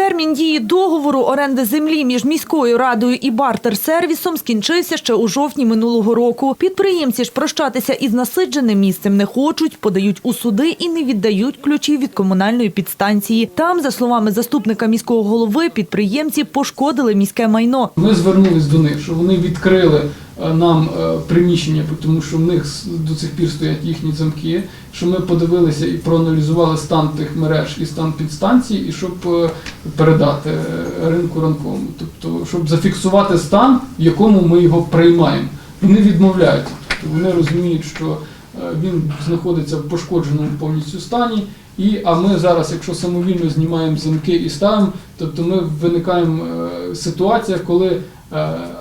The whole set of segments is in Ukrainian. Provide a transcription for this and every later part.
Термін дії договору оренди землі між міською радою і бартер-сервісом скінчився ще у жовтні минулого року. Підприємці ж прощатися із насидженим місцем не хочуть, подають у суди і не віддають ключі від комунальної підстанції. Там, за словами заступника міського голови, підприємці пошкодили міське майно. Ми звернулись до них, що вони відкрили нам е, приміщення, тому що в них до цих пір стоять їхні замки, що ми подивилися і проаналізували стан тих мереж і стан підстанцій, і щоб е, передати е, ринку ранковому. Тобто, щоб зафіксувати стан, в якому ми його приймаємо. Вони відмовляються. Тобто вони розуміють, що е, він знаходиться в пошкодженому повністю стані. І, а ми зараз, якщо самовільно знімаємо замки і ставимо, тобто ми виникаємо е, ситуація, коли е,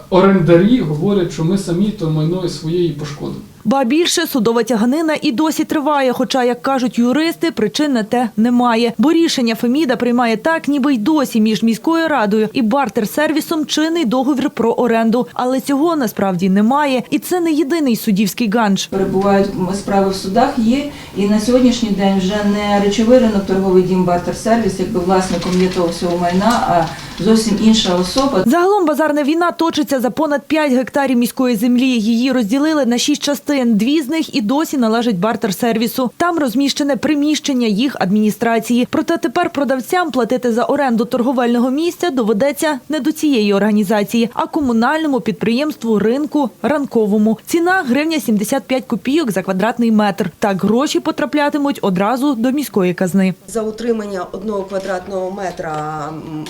орендарі говорять, що ми самі то майно своєї пошкодили. Ба більше судова тяганина і досі триває. Хоча, як кажуть юристи, причин на те немає. Бо рішення Феміда приймає так, ніби й досі між міською радою і бартер-сервісом чинний договір про оренду. Але цього насправді немає, і це не єдиний суддівський ганж. перебувають справи в судах, є і на сьогоднішній день вже не речовий ринок торговий дім бартер сервіс, якби власником є того всього майна, а зовсім інша особа. Загалом базарна війна точиться за понад 5 гектарів міської землі. Її розділили на 6 частин. Дві з них і досі належать бартер-сервісу. Там розміщене приміщення їх адміністрації. Проте тепер продавцям платити за оренду торговельного місця доведеться не до цієї організації, а комунальному підприємству ринку ранковому. Ціна гривня 75 копійок за квадратний метр. Так гроші потраплятимуть одразу до міської казни. За утримання одного квадратного метра м,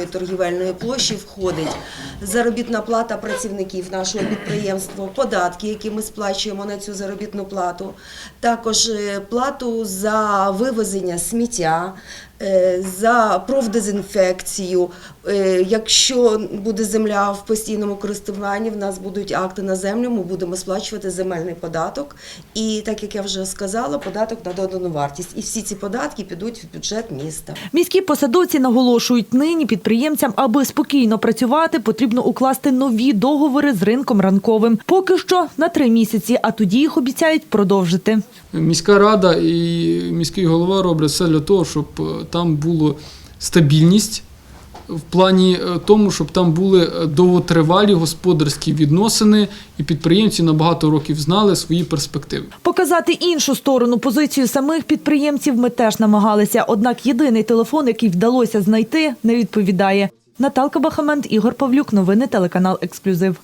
займаної торгівельної площі входить заробітна плата працівників нашого підприємства, податки, які ми сплачуємо на цю заробітну плату, також е, плату за вивезення сміття, за профдезінфекцію. Е, Якщо буде земля в постійному користуванні, в нас будуть акти на землю, ми будемо сплачувати земельний податок. І так як я вже сказала, податок на додану вартість. І всі ці податки підуть в бюджет міста. Міські посадовці наголошують, нині підприємцям, аби спокійно працювати, потрібно укласти нові договори з ринком ранковим. Поки що на три місяці, а тоді їх обіцяють продовжити. Міська рада і міський голова роблять все для того, щоб е, там була стабільність. В плані е, тому, щоб там були е, довготривалі господарські відносини, і підприємці на багато років знали свої перспективи. Показати іншу сторону позицію самих підприємців ми теж намагалися. Однак єдиний телефон, який вдалося знайти, не відповідає. Наталка Бахамент, Ігор Павлюк. Новини телеканал Ексклюзив.